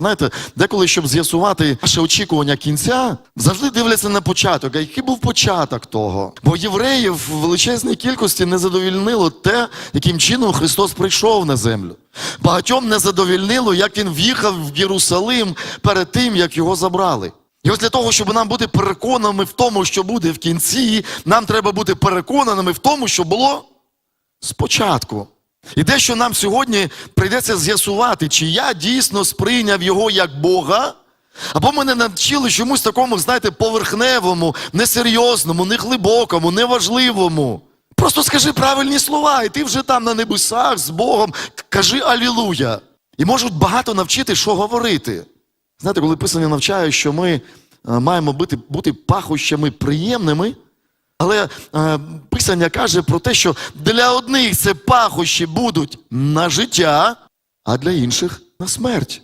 Знаєте, деколи, щоб з'ясувати наше очікування кінця, завжди дивляться на початок. А який був початок того? Бо євреїв в величезній кількості не задовільнило те, яким чином Христос прийшов на землю. Багатьом не задовільнило, як він в'їхав в Єрусалим перед тим, як його забрали. І ось для того, щоб нам бути переконаними в тому, що буде в кінці, нам треба бути переконаними в тому, що було спочатку. І дещо нам сьогодні прийдеться з'ясувати, чи я дійсно сприйняв його як Бога, або мене навчили чомусь такому, знаєте, поверхневому, несерйозному, неглибокому, неважливому. Просто скажи правильні слова, і ти вже там на небесах з Богом. Кажи Алілуя. І можуть багато навчити, що говорити. Знаєте, коли писання навчає, що ми е, маємо бути, бути пахощами приємними, але е, писання каже про те, що для одних це пахощі будуть на життя, а для інших на смерть.